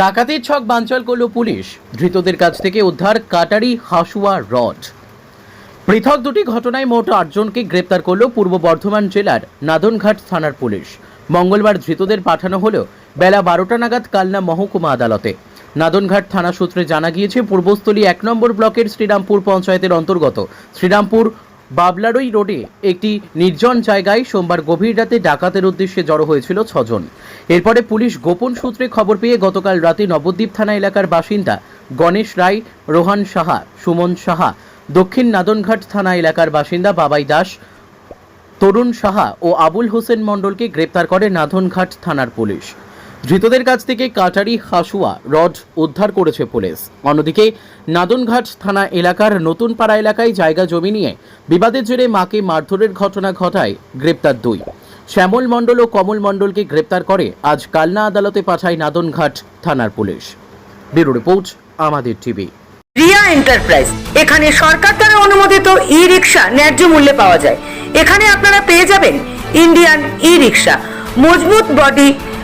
ডাকাতির ছক বাঞ্চল করল পুলিশ। ধৃতদের কাছ থেকে উদ্ধার কাটারি হাসুয়া রড। পৃথক দুটি ঘটনায় মোট আটজনকে গ্রেপ্তার করল পূর্ব বর্ধমান জেলার নাদনঘাট থানার পুলিশ। মঙ্গলবার ধৃতদের পাঠানো হলো বেলা বারোটা নাগাদ কালনা মহকুমা আদালতে। নাদনঘাট থানা সূত্রে জানা গিয়েছে, পূর্বস্থলী এক নম্বর ব্লকের শ্রীরামপুর পঞ্চায়েতের অন্তর্গত শ্রীরামপুর বাবলারই রোডে একটি নির্জন জায়গায় সোমবার গভীর রাতে ডাকাতের উদ্দেশ্যে জড়ো হয়েছিল ছজন। এরপরে পুলিশ গোপন সূত্রে খবর পেয়ে গতকাল রাতে নবদ্বীপ থানা এলাকার বাসিন্দা গণেশ রায়, রোহান সাহা, সুমন সাহা, দক্ষিণ নাদনঘাট থানা এলাকার বাসিন্দা বাবাই দাস, তরুণ সাহা ও আবুল হোসেন মণ্ডলকে গ্রেপ্তার করে নাধনঘাট থানার পুলিশ। ধৃতদের কাছ থেকে কাটারি, হাসুয়া, রড উদ্ধার করেছে পুলিশ। অন্যদিকে, নাদনঘাট থানা এলাকার নতুন পাড়া এলাকায় জায়গা জমি নিয়ে বিবাদের জেরে মাকে মারধরের ঘটনা ঘটায় গ্রেপ্তার দুই। শ্যামল মণ্ডল ও কমল মণ্ডলকে গ্রেপ্তার করে আজ কালনা আদালতে পাঠায় নাদনঘাট থানার পুলিশ। ব্যুরো রিপোর্ট, আমাদের টিভি। রিয়া এন্টারপ্রাইজ। এখানে সরকার দ্বারা অনুমোদিত ই রিক্সা ন্যায্য মূল্যে পাওয়া যায়। এখানে আপনারা পেয়ে যাবেন ইন্ডিয়ান ই রিক্সা মজবুত বডি